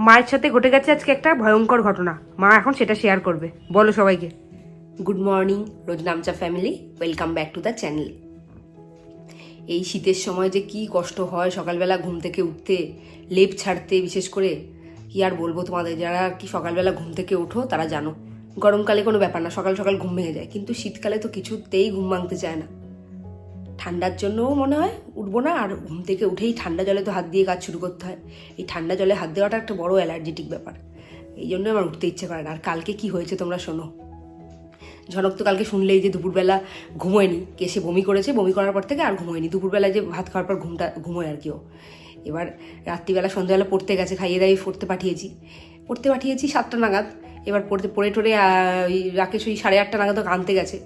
মায়ের সাথে ঘটে গেছে আজকে একটা ভয়ঙ্কর ঘটনা। মা এখন সেটা শেয়ার করবে। বলো সবাইকে। গুড মর্নিং রোজ নামচা family welcome back to the channel এই শীতের সময় যে কি কষ্ট হয়, সকালবেলা ঘুম থেকে উঠতে, লেপ ছাড়তে, বিশেষ করে কি আর বলব তোমাদের, যারা আর কি সকালবেলা ঘুম থেকে ওঠো, তারা জানো। গরমকালে কোনো ব্যাপার না, সকাল সকাল ঘুম ভেঙে যায়। কিন্তু শীতকালে তো কিছুতেই ঘুম ভাঙতে চায় না। ঠান্ডার জন্যও মনে হয় উঠবো না, আর ঘুম থেকে উঠেই ঠান্ডা জলে তো হাত দিয়ে কাজ শুরু করতে হয়। এই ঠান্ডা জলে হাত দেওয়াটা একটা বড় অ্যালার্জেটিক ব্যাপার। এই জন্য আমার উঠতে ইচ্ছে করে না। আর কালকে কি হয়েছে তোমরা শোনো। ঝনক তো কালকে শুনলেই যে দুপুরবেলা ঘুমোয়নি। কে সে বমি করেছে, বমি করার পর থেকে আর ঘুমোয়নি। দুপুরবেলা যে ভাত খাওয়ার পর ঘুমটা, ঘুমোয় আর কেউ এবার রাত্রিবেলা সন্ধ্যাবেলা পড়তে গেছে, খাইয়ে দাইয়ে পড়তে পাঠিয়েছি। পড়তে পাঠিয়েছি সাতটা নাগাদ। এবার পড়তে, পড়ে টড়ে ওই রাকেশ ওই সাড়ে আটটা নাগাদ ওকে আনতে গেছে।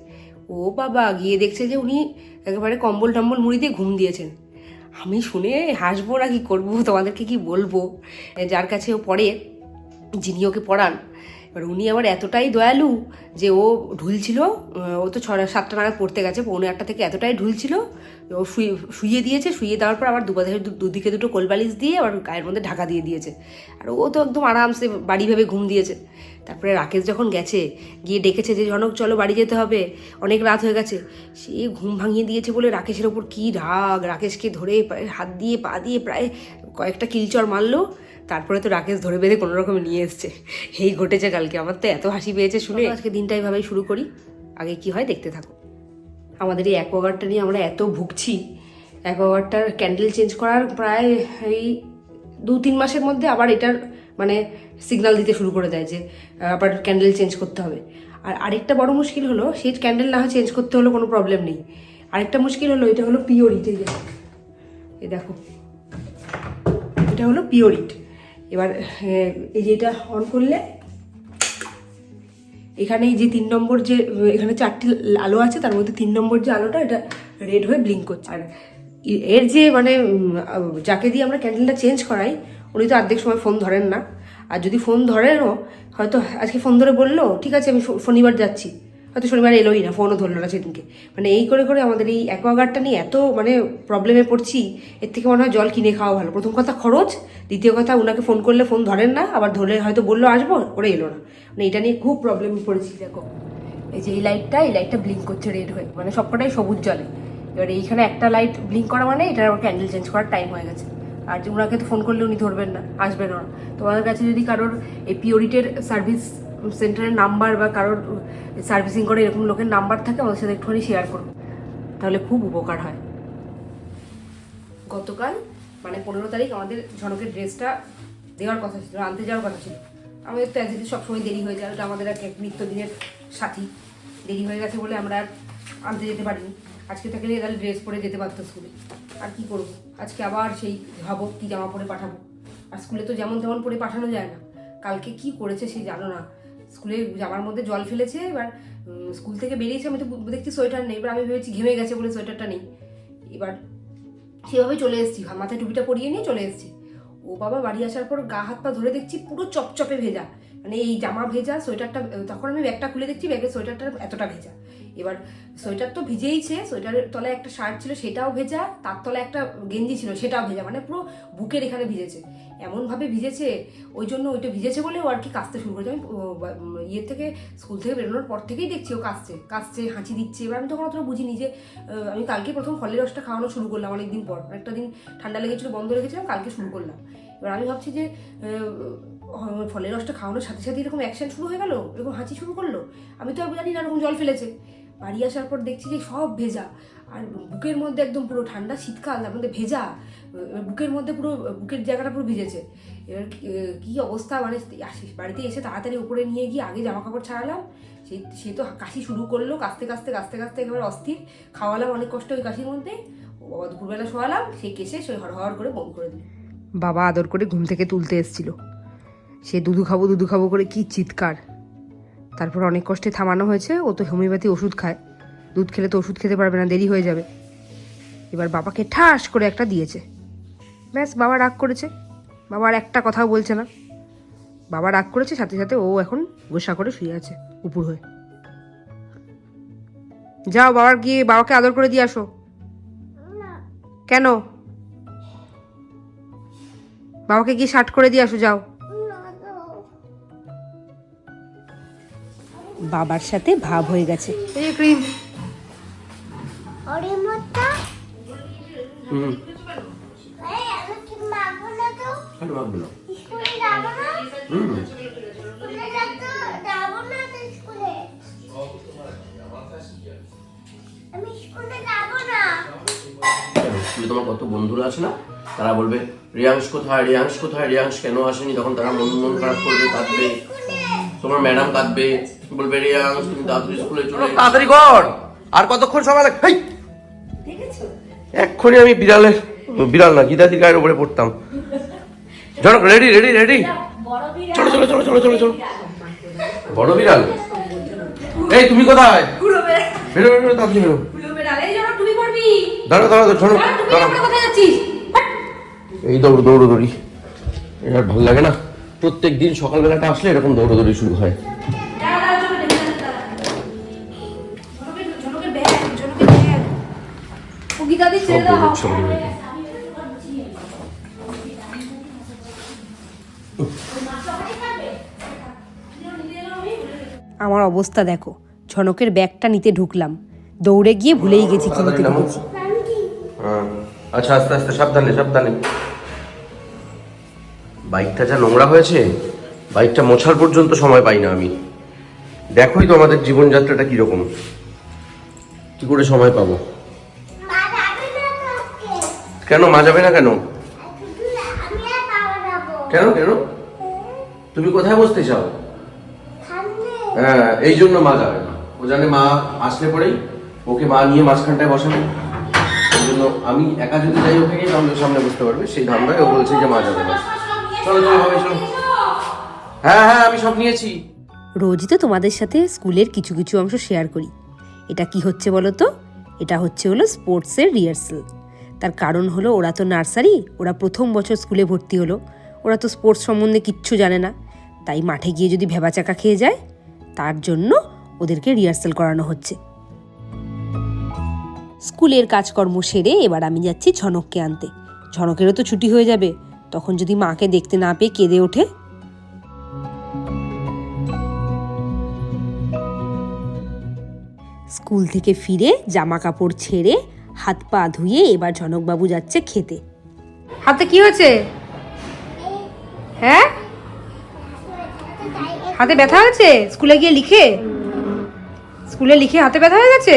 ও বাবা গিয়ে দেখছে যে উনি একেবারে কম্বল টম্বল মুড়ি দিয়ে ঘুম দিয়েছেন। আমি শুনে হাসবো না কি করব, তোমাদেরকে কি বলব? যার কাছে ও পড়ে, যিনি ওকে পড়ান এবার উনি আবার এতটাই দয়ালু যে ও ঢুলছিল ও তো ছ সাতটা নাগাদ পড়তে গেছে, পৌনে আটটা থেকে এতটাই ঢুলছিল ও শুয়ে শুয়ে দিয়েছে শুয়ে দেওয়ার পর আবার দুপাশে দুদিকে দুটো কোলবালিশ দিয়ে আবার গায়ের মধ্যে ঢাকা দিয়ে দিয়েছে। আর ও তো একদম আরামসে বাড়ি ভেবে ঘুম দিয়েছে। তারপরে রাকেশ যখন গেছে, গিয়ে ডেকেছে যে জনক চলো বাড়ি যেতে হবে। অনেক রাত হয়ে গেছে। সে ঘুম ভাঙিয়ে দিয়েছে বলে রাকেশের ওপর কী রাগ, রাকেশকে ধরে হাত দিয়ে, পা দিয়ে প্রায় কয়েকটা কিলচর মারলো। তারপরে তো রাকেশ ধরে বেঁধে কোনো রকমে নিয়ে এসছে। এই ঘটেছে কালকে। আমার তো এত হাসি পেয়েছে শুনে। আজকে দিনটা এইভাবেই শুরু করি। আগে কি হয় দেখতে থাকো। আমাদের এই অ্যাকোয়াগার্ডটা নিয়ে আমরা এত ভুগছি। অ্যাকোয়াগার্ডটার ক্যান্ডেল চেঞ্জ করার প্রায় এই দু তিন মাসের মধ্যে আবার এটার মানে সিগন্যাল দিতে শুরু করে দেয় যে, আবার ক্যান্ডেল চেঞ্জ করতে হবে। আর আরেকটা বড় মুশকিল হলো, সেই ক্যান্ডেল না হয় চেঞ্জ করতে হলো কোনো প্রবলেম নেই। আরেকটা মুশকিল হলো, এটা হলো পিওরিট। এই দেখো। এটা হলো পিওরিট। এবার এই যে এটা অন করলে, এখানে যে তিন নম্বর যে, এখানে চারটি আলো আছে, তার মধ্যে তিন নম্বর যে আলোটা, এটা রেড হয়ে ব্লিঙ্ক করছে। আর এর যে মানে যাকে দিয়ে আমরা ক্যান্ডেলটা চেঞ্জ করাই, উনি তো অর্ধেক সময় ফোন ধরেন না। আর যদি ফোন ধরেনও, হয়তো আজকে ফোন ধরে বলল, ঠিক আছে, আমি শনিবার যাচ্ছি। হয়তো শনিবার এলোই না ফোনও ধরলো না সেদিনকে। মানে এই করে করে আমাদের এই অ্যাকোয়াগার্ডটা নিয়ে এত মানে প্রবলেমে পড়ছি, এর থেকে মনে হয় জল কিনে খাওয়া ভালো। প্রথম কথা খরচ, দ্বিতীয় কথা ওনাকে ফোন করলে ফোন ধরেন না, আবার ধরে হয়তো বলল আসব, ওরা এলো না। মানে এটা নিয়ে খুব প্রবলেমে পড়েছি, দেখো। এই যে এই লাইটটা এই লাইটটা ব্লিঙ্ক করছে রেড হয়ে। মানে সবকটাই সবুজ জলে। এবার এইখানে একটা লাইট ব্লিঙ্ক করা মানে এটার আমার ক্যান্ডেল চেঞ্জ করার টাইম হয়ে গেছে। আর যে ওনাকে তো ফোন করলে উনি ধরবেন না, আসবেন ওরা তোমাদের কাছে যদি কারোর এই পিওরিটের সার্ভিস সেন্টারের নাম্বার বা কারোর সার্ভিসিং করে এরকম লোকের নাম্বার থাকে, আমাদের সাথে একটুখানি শেয়ার করুন। তাহলে খুব উপকার হয়। গতকাল মানে পনেরো তারিখ, আমাদের ঝনকের ড্রেসটা দেওয়ার কথা ছিল, আনতে যাওয়ার কথা ছিল। আমাদের তো অ্যাজ সবসময় দেরি হয়ে যায়, ওটা আমাদের এক নিত্যদিনের সাথী। দেরি হয়ে গেছে বলে আমরা আর আনতে যেতে পারিনি। আজকে থাকলে তাহলে ড্রেস পরে যেতে পারতো স্কুলে আর কি করব? আজকে আবার সেই ভাবো কি জামা পরে পাঠাবো। আর স্কুলে তো যেমন তেমন পরে পাঠানো যায় না। কালকে কি করেছে সে জানো না। স্কুলে জামার মধ্যে জল ফেলেছে, এবার স্কুল থেকে বেরিয়েছে, আমি তো দেখছি সোয়েটার নেই, এবার আমি ভেবেছি ঘেমে গেছে বলে সোয়েটারটা নেই। এবার সেভাবে চলে এসেছি মাথায় টুপিটা পরিয়ে নিয়ে চলে এসেছি। ও বাবা, বাড়ি আসার পর গা, হাত, পা ধরে দেখছি পুরো চপচপে ভেজা। মানে এই জামা ভেজা, সোয়েটারটা, তখন আমি ব্যাগটা খুলে দেখছি, ব্যাগের সোয়েটারটা এতটা ভেজা। এবার সোয়েটার তো ভিজেইছে, সোয়েটারের তলায় একটা শার্ট ছিল, সেটাও ভেজা, তার তলায় একটা গেঞ্জি ছিল, সেটাও ভেজা মানে পুরো বুকের এখানে ভিজেছে। এমনভাবে ভিজেছে, ওই জন্য ওইটা ভিজেছে বলে ও আর কি কাঁচতে শুরু করেছে। আমি ইয়ে থেকে স্কুল থেকে বেরোনোর পর থেকেই দেখছি ও কাঁচছে কাঁচছে, হাঁচি দিচ্ছে। এবার আমি তখন অতটা বুঝিনি যে আমি কালকে প্রথম ফলের রসটা খাওয়ানো শুরু করলাম অনেকদিন পর। একটা দিন ঠান্ডা লেগেছিল, বন্ধ রেখেছিলাম, কালকে শুরু করলাম। এবার আমি ভাবছি যে ফলের রসটা খাওয়ানোর সাথে সাথে এরকম অ্যাকশন শুরু হয়ে গেল, এরকম হাঁচি শুরু করল। আমি তো আর জানি না, এরকম জল ফেলেছে। বাড়ি আসার পর দেখছি যে সব ভেজা। আর বুকের মধ্যে একদম পুরো ঠান্ডা শীতকাল, তার মধ্যে ভেজা। বুকের মধ্যে পুরো, বুকের জায়গাটা পুরো ভিজেছে। এবার কী অবস্থা? মানে বাড়িতে এসে তাড়াতাড়ি উপরে নিয়ে গিয়ে আগে জামা কাপড় ছাড়ালাম। সে সে তো কাশি শুরু করল, কাশতে কাশতে কাশতে কাশতে একেবারে অস্থির। খাওয়ালাম অনেক কষ্ট ওই কাশির মধ্যে। বাবা দুপুরবেলা শোয়ালাম, সে কেসে সে হর হর করে বন্ধ করে দিল। বাবা আদর করে ঘুম থেকে তুলতে এসেছিল। সে দুধু খাব দুধু খাব করে কি চিৎকার। তারপর অনেক কষ্টে থামানো হয়েছে, ও তো হোমিওপ্যাথি ওষুধ খায়। দুধ খেলে তো ওষুধ খেতে পারবে না, দেরি হয়ে যাবে। এবার বাবাকে ঠাস করে একটা দিয়েছে। ব্যাস, বাবা রাগ করেছে। বাবা আর একটা কথাও বলছে না। বাবা রাগ করেছে, সাথে সাথে ও এখন গোসা করে শুয়ে আছে, উপর হয়ে। যাও বাবার গিয়ে বাবাকে আদর করে দিয়ে আসো। কেন? বাবাকে গিয়ে শার্ট করে দিয়ে আসো, যাও। বাবার সাথে ভাব হয়ে গেছে। এই ক্রিম। ওরে মতো। হুম। এই আমি কি মাগো না তো? কেন ভাববো না। স্কুলে যাব না? হুম। স্কুলে যাব যাব না তো স্কুলে। আমি স্কুলে যাব না। স্কুলে তোমার কত বন্ধুরা আছে না? তারা বলবে রিয়াংশ কোথায়? রিয়াংশ কোথায়? রিয়াংশ কেন আসেনি? তখন তারা মন মন খারাপ করবে কাঁদবে। তোমার ম্যাডাম কাঁদবে। বলবে রিয়াংশ তুমি তাড়াতাড়ি স্কুলে চলে তাড়াতাড়ি কর আর কতক্ষণ সময় লাগে? হেই! এক্ষুনি আমি বিড়ালের বিড়াল না গীতাদি গায়ের উপরে পড়তাম। ঝড়ক রেডি রেডি রেডি চলো চলো চলো চলো চলো চলো। বড় বিড়াল? এই তুমি কোথায়? বেরো বেরো বেরো তাড়াতাড়ি বেরো। দাঁড়া দাঁড়া দাঁড়া শোনো এই দৌড় দৌড় দৌড়ি। এটা আর ভালো লাগে না? প্রত্যেক দিন সকালবেলাটা আসলে এরকম দৌড়দৌড়ি শুরু হয়। সব দৌড়। আমার অবস্থা দেখো। ঝনকের ব্যাগটা নিতে ঢুকলাম। দৌড়ে গিয়ে ভুলেই গেছি কি নিতে ঢুকেছি হ্যাঁ। আচ্ছা আস্তে আস্তে সাবধানে সাবধানে। বাইকটা যা নোংরা হয়েছে বাইকটা মোছার পর্যন্ত সময় পাই না আমি। দেখোই তো আমাদের জীবনযাত্রাটা কীরকম। কি করে সময় পাবো? কেন? মা যাবে না কেন? কেন কেন? তুমি কোথায় বসতে চাও? হ্যাঁ এই জন্য মা যাবে না। ও জানে মা আসলে পরেই ওকে মা নিয়ে মাঝখানটায় বসাবে। এই জন্য আমি একা যদি যাই ওকে নিয়ে, তাহলে সামনে বুঝতে পারবে। সেই ধান্দায় ও বলছে যে মা যাবে না। চলো চলো, ভাবে, চলো। হ্যাঁ হ্যাঁ আমি সব নিয়েছি। রোজই তো তোমাদের সাথে স্কুলের কিছু কিছু অংশ শেয়ার করি। এটা কি হচ্ছে বলো তো? এটা হচ্ছে হলো স্পোর্টসের রিহার্সাল। তার কারণ হলো ওরা তো নার্সারি, ওরা প্রথম বছর স্কুলে ভর্তি হলো। ওরা তো স্পোর্টস সম্বন্ধে কিচ্ছু জানে না। তাই মাঠে গিয়ে যদি ভেবাচাকা খেয়ে যায়, তার জন্য ওদেরকে রিহার্সাল করানো হচ্ছে। স্কুলের কাজকর্ম সেরে এবার আমি যাচ্ছি ঝনককে আনতে। ঝনকেরও তো ছুটি হয়ে যাবে। তখন যদি মাকে দেখতে না পেয়ে কেঁদে ওঠে। স্কুল থেকে ফিরে জামা কাপড় ছেড়ে হাত পা ধুয়ে এবার ঝনকবাবু যাচ্ছে খেতে। হাতে কি হয়েছে? হ্যাঁ? হাতে ব্যথা হয়েছে? স্কুলে গিয়ে লিখে? স্কুলে লিখে হাতে ব্যথা হয়ে গেছে?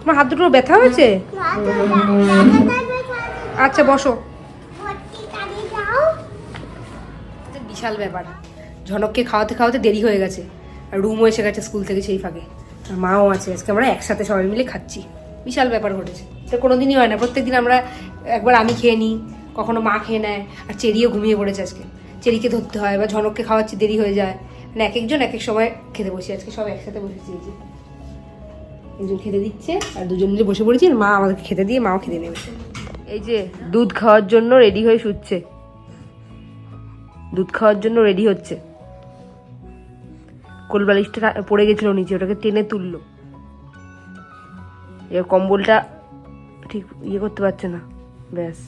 তোমার হাত দুটো ব্যথা হয়েছে? আচ্ছা বসো। ভর্তি কালি যাও বিশাল ব্যাপার। ঝনককে খাওয়াতে খাওয়াতে দেরি হয়ে গেছে। আর রুমও এসে গেছে স্কুল থেকে সেই ফাঁকে। আর মাও আছে, আজকে আমরা একসাথে সবাই মিলে খাচ্ছি। বিশাল ব্যাপার ঘটেছে। এটা কোনো দিনই হয় না, প্রত্যেকদিন আমরা একবার আমি খেয়ে নিই, কখনো মা খেয়ে নেয়, আর চেরিও ঘুমিয়ে পড়েছে আজকে। চেরিকে ধরতে হয়, বা ঝনককে খাওয়াচ্ছি, দেরি হয়ে যায়। মানে এক একজন এক এক সময় খেতে বসি, আজকে সব একসাথে বসেছি এই যে। একজন খেতে দিচ্ছে, আর দুজন মিলে বসে পড়েছি, আর মা আমাদেরকে খেতে দিয়ে মাও খেতে নেবে। এই যে, দুধ খাওয়ার জন্য রেডি হয়ে শুচ্ছে। দুধ খাওয়ার জন্য রেডি হচ্ছে। কোলবালিশটা রা- পড়ে গেছিল নিচে ওটাকে টেনে তুললো। এবার কম্বলটা ঠিক ইয়ে করতে পারছে না ব্যাস।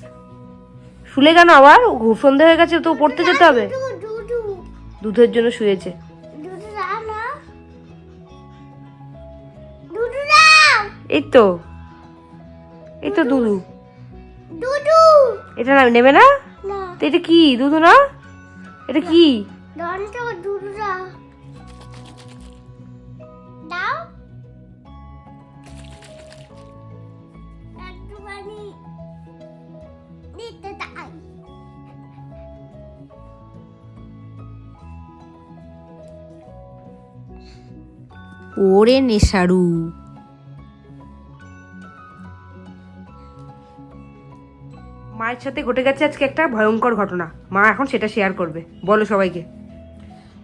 শুলে কেন আবার? সন্ধে হয়ে গেছে তো পড়তে যেতে হবে। দুধু দুধু দুধের জন্য শুয়েছে। এই তো এই তো দুধু। এটা না নেবে না? এটা কি? দুধু না? এটা কি? দাও। একটুখানি দিতে তাই ওরে নেশারু। মায়ের সাথে ঘটে গেছে আজকে একটা ভয়ঙ্কর ঘটনা। মা এখন সেটা শেয়ার করবে। বলো সবাইকে।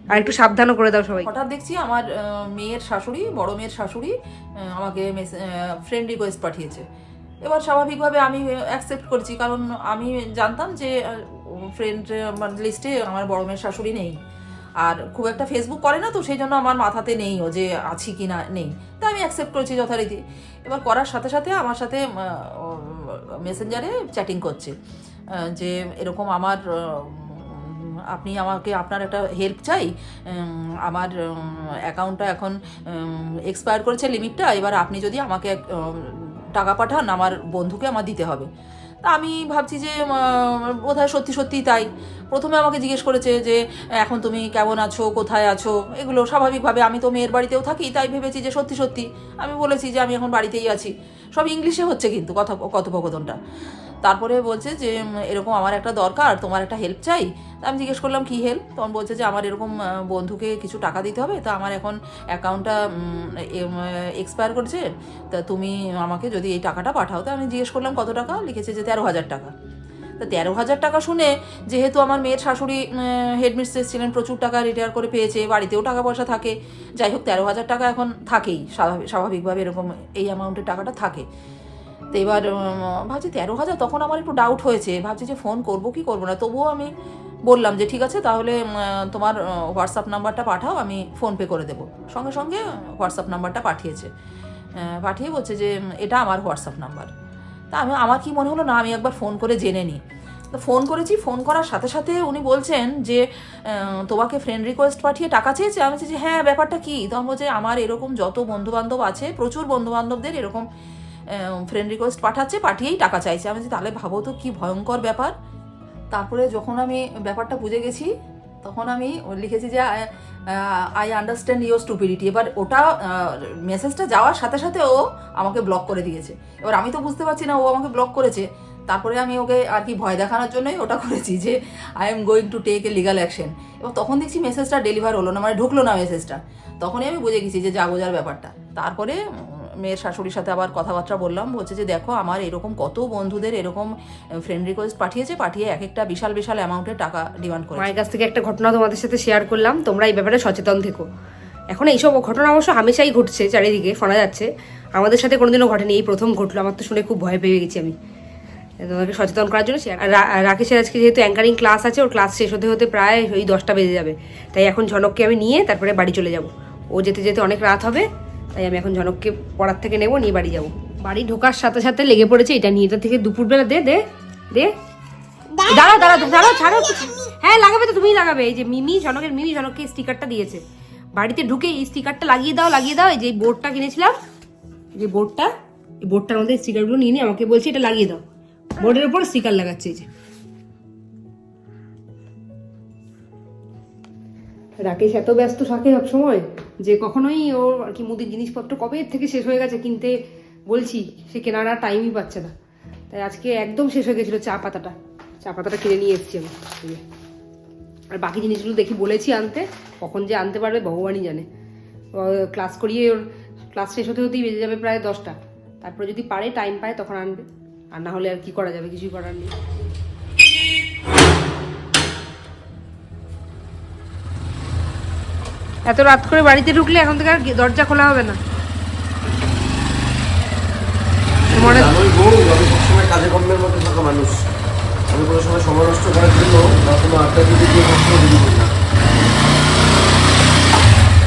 আর একটু সাবধানও করে দাও সবাই হঠাৎ দেখছি আমার মেয়ের শাশুড়ি, বড় মেয়ের শাশুড়ি আমাকে ফ্রেন্ড রিকোয়েস্ট পাঠিয়েছে। এবার স্বাভাবিকভাবে আমি অ্যাকসেপ্ট করেছি, কারণ আমি জানতাম যে ফ্রেন্ড লিস্টে আমার বড় মেয়ের শাশুড়ি নেই। আর খুব একটা ফেসবুক করে না তো, সেই জন্য আমার মাথাতে নেই ও যে আছি কি না নেই। তা আমি অ্যাকসেপ্ট করেছি যথারীতি। এবার করার সাথে সাথে আমার সাথে মেসেঞ্জারে চ্যাটিং করছে যে এরকম আমার আপনি আমাকে আপনার একটা হেল্প চাই। আমার অ্যাকাউন্টটা এখন এক্সপায়ার করেছে লিমিটটা এবার আপনি যদি আমাকে টাকা পাঠান, আমার বন্ধুকে আমার দিতে হবে। তা আমি ভাবছি যে বোধ হয় সত্যি সত্যিই তাই। প্রথমে আমাকে জিজ্ঞেস করেছে যে, এখন তুমি কেমন আছো, কোথায় আছো? এগুলো স্বাভাবিকভাবে আমি তো মেয়ের বাড়িতেও থাকি, তাই ভেবেছি যে সত্যি সত্যি আমি বলেছি যে, আমি এখন বাড়িতেই আছি। সব ইংলিশে হচ্ছে কিন্তু কথা কথোপকথনটা। তারপরে বলছে যে এরকম আমার একটা দরকার, তোমার একটা হেল্প চাই। তা আমি জিজ্ঞেস করলাম, কী হেল্প তখন বলছে যে, আমার এরকম বন্ধুকে কিছু টাকা দিতে হবে। তা আমার এখন অ্যাকাউন্টটা এক্সপায়ার করছে। তা তুমি আমাকে যদি এই টাকাটা পাঠাও। তা আমি জিজ্ঞেস করলাম, কত টাকা? লিখেছে যে, তেরো হাজার টাকা। তা তেরো হাজার টাকা শুনে যেহেতু আমার মেয়ের শাশুড়ি হেডমিস্ট্রেস ছিলেন, প্রচুর টাকা রিটায়ার করে পেয়েছে, বাড়িতেও টাকা পয়সা থাকে। যাই হোক, তেরো হাজার টাকা এখন থাকেই স্বাভাবিক স্বাভাবিকভাবে এরকম এই অ্যামাউন্টের টাকাটা থাকে। তো এবার ভাবছি তেরো হাজার তখন আমার একটু ডাউট হয়েছে। ভাবছি যে ফোন করব, কি করব না? তবুও আমি বললাম যে, ঠিক আছে, তাহলে তোমার হোয়াটসঅ্যাপ নাম্বারটা পাঠাও, আমি ফোনপে করে দেবো। সঙ্গে সঙ্গে হোয়াটসঅ্যাপ নাম্বারটা পাঠিয়েছে। পাঠিয়ে বলছে যে এটা আমার হোয়াটসঅ্যাপ নাম্বার তা আমি, আমার কি মনে হলো না, আমি একবার ফোন করে জেনে নিই। তো ফোন করেছি ফোন করার সাথে সাথে উনি বলছেন যে তোমাকে ফ্রেন্ড রিকোয়েস্ট পাঠিয়ে টাকা চেয়েছে? আমি যে হ্যাঁ ব্যাপারটা কি? তখন বলছে, আমার এরকম যত বন্ধু বান্ধব আছে, প্রচুর বন্ধু বান্ধবদের এরকম ফ্রেন্ড রিকোয়েস্ট পাঠাচ্ছে, পাঠিয়েই টাকা চাইছে। আমি তাহলে ভাবো তো কী ভয়ঙ্কর ব্যাপার। তারপরে যখন আমি ব্যাপারটা বুঝে গেছি, তখন আমি লিখেছি যে আই আন্ডারস্ট্যান্ড ইউর স্টুপিডিটি এবার ওটা মেসেজটা যাওয়ার সাথে সাথে ও আমাকে ব্লক করে দিয়েছে। এবার আমি তো বুঝতে পারছি না ও আমাকে ব্লক করেছে। তারপরে আমি ওকে আর কি ভয় দেখানোর জন্যই ওটা করেছি যে I am going to take a legal action এবং তখন দেখছি মেসেজটা ডেলিভার হলো না মানে ঢুকলো না মেসেজটা তখনই আমি বুঝে গেছি যে যা বোঝার ব্যাপারটা। তারপরে মেয়ের শাশুড়ির সাথে আবার কথাবার্তা বললাম, বলছে যে দেখো আমার এরকম কত বন্ধুদের এরকম ফ্রেন্ড রিকোয়েস্ট পাঠিয়েছে, পাঠিয়ে এক একটা বিশাল বিশাল অ্যামাউন্টের টাকা ডিমান্ড করে মায়ের কাছ থেকে একটা ঘটনা তোমাদের সাথে শেয়ার করলাম, তোমরা এই ব্যাপারে সচেতন থেকো। এখন এইসব ঘটনা অবশ্য হামেশাই ঘটছে চারিদিকে, শোনা যাচ্ছে। আমাদের সাথে কোনোদিনও ঘটেনি, এই প্রথম ঘটলো, আমার তো শুনে খুব ভয় পেয়ে গেছি আমি। তোমাকে সচেতন করার জন্য রাকেশের আজকে যেহেতু অ্যাঙ্কারিং ক্লাস আছে, ওর ক্লাস শেষ হতে হতে প্রায় ওই দশটা বেজে যাবে। তাই এখন ঝনককে আমি নিয়ে তারপরে বাড়ি চলে যাব। ও যেতে যেতে অনেক রাত হবে। তাই আমি এখন ঝনককে পড়ার থেকে নেব নিয়ে বাড়ি যাব। বাড়ি ঢোকার সাথে সাথে লেগে পড়েছে এটা নিয়ে এটা থেকে দুপুরবেলা দে দে দে। দাঁড়াও দাঁড়াও দাঁড়াও ছাড়ো। হ্যাঁ লাগাবে তো তুমিই লাগাবে। এই যে মিমি জনকের মিমি জনককে স্টিকারটা দিয়েছে। বাড়িতে ঢুকে এই স্টিকারটা লাগিয়ে দাও লাগিয়ে দাও এই যে বোর্ডটা কিনেছিলাম যে বোর্ডটা এই বোর্ডটার মধ্যে স্টিকারগুলো নিয়ে নিয়ে আমাকে বলছে এটা লাগিয়ে দাও। বোর্ডের উপর স্টিকার লাগাচ্ছে এই যে। রাকেশ এত ব্যস্ত থাকে সবসময়। যে কখনোই ওর আর কি মুদির জিনিসপত্র কবে থেকে শেষ হয়ে গেছে কিনতে বলছি, সে কেনার আর টাইমই পাচ্ছে না। তাই আজকে একদম শেষ হয়ে গেছিল চা পাতাটা। চা পাতাটা কিনে নিয়ে এসেছি আমি আর বাকি জিনিসগুলো দেখি বলেছি আনতে, কখন যে আনতে পারবে ভগবানই জানে। ক্লাস করিয়ে ওর ক্লাস শেষ হতে হতেই বেজে যাবে প্রায় দশটা। তারপরে যদি পারে টাইম পায়, তখন আনবে। আর না হলে আর কি করা যাবে? কিছুই করার নেই। এত রাত করে বাড়িতে ঢুকলে এখন থেকে আর দরজা খোলা হবে না। তোমার জানোই বউ আমি সবসময় কাজে কর্মের মধ্যে থাকা মানুষ। আমি কোনো সময় সময় নষ্ট করার জন্য বা কোনো আড্ডা দিতে গিয়ে কখনো করি না।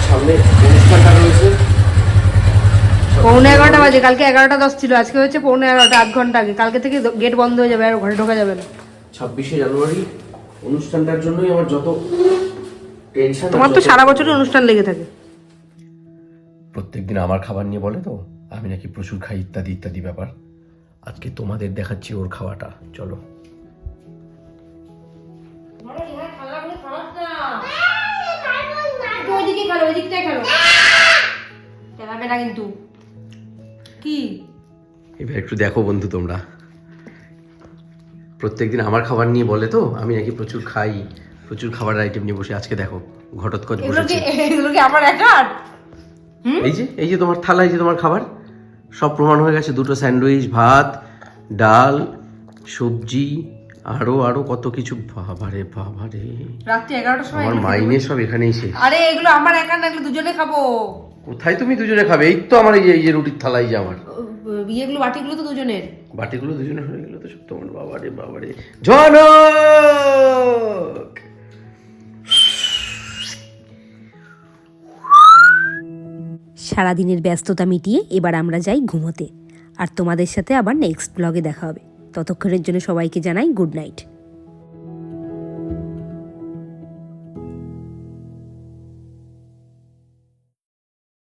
সামনে অনুষ্ঠানটা রয়েছে। পৌনে এগারোটা বাজে কালকে এগারোটা দশ ছিল আজকে হচ্ছে পৌনে এগারোটা আধ ঘণ্টা আগে। কালকে থেকে গেট বন্ধ হয়ে যাবে আর ঘরে ঢোকা যাবে না। ছাব্বিশে জানুয়ারি অনুষ্ঠানটার জন্যই আমার যত টেনশন তোমার তো সারা বছরই অনুষ্ঠান লেগে থাকে। প্রত্যেকদিন আমার খাবার নিয়ে বলে তো আমি নাকি প্রচুর খাই ইত্যাদি ইত্যাদি ব্যাপার। আজকে তোমাদের দেখাচ্ছি ওর খাওয়াটা চলো। কিন্তু। কি? এবার একটু দেখো বন্ধু তোমরা। প্রত্যেকদিন আমার খাবার নিয়ে বলে তো আমি নাকি প্রচুর খাই। প্রচুর খাবারের আইটেম নিয়ে বসে আজকে দেখো ঘটোৎকচ বসেছে। এগুলো কি আমার একার এই যে এই যে তোমার থালা এই যে তোমার খাবার সব প্রমাণ হয়ে গেছে। দুটো স্যান্ডউইচ ভাত ডাল সবজি আরও আরও কত কিছু। বাবারে বাবারে। রাত্রি এগারোটার সময় আমার মাইনে সব এখানেই শেষ। আরে এগুলো আমার একার না এগুলো দুজনে খাব। কোথায় তুমি দুজনে খাবে? এই তো আমার এই যে এই যে রুটির থালাই যে আমার। ইয়েগুলো বাটিগুলো তো দুজনের। বাটিগুলো দুজনে হয়ে গেল তো সব তোমার বাবারে বাবারে। ঝনক সারাদিনের ব্যস্ততা মিটিয়ে এবার আমরা যাই ঘুমোতে। আর তোমাদের সাথে আবার নেক্সট ব্লগে দেখা হবে। ততক্ষণের জন্য সবাইকে জানাই গুড নাইট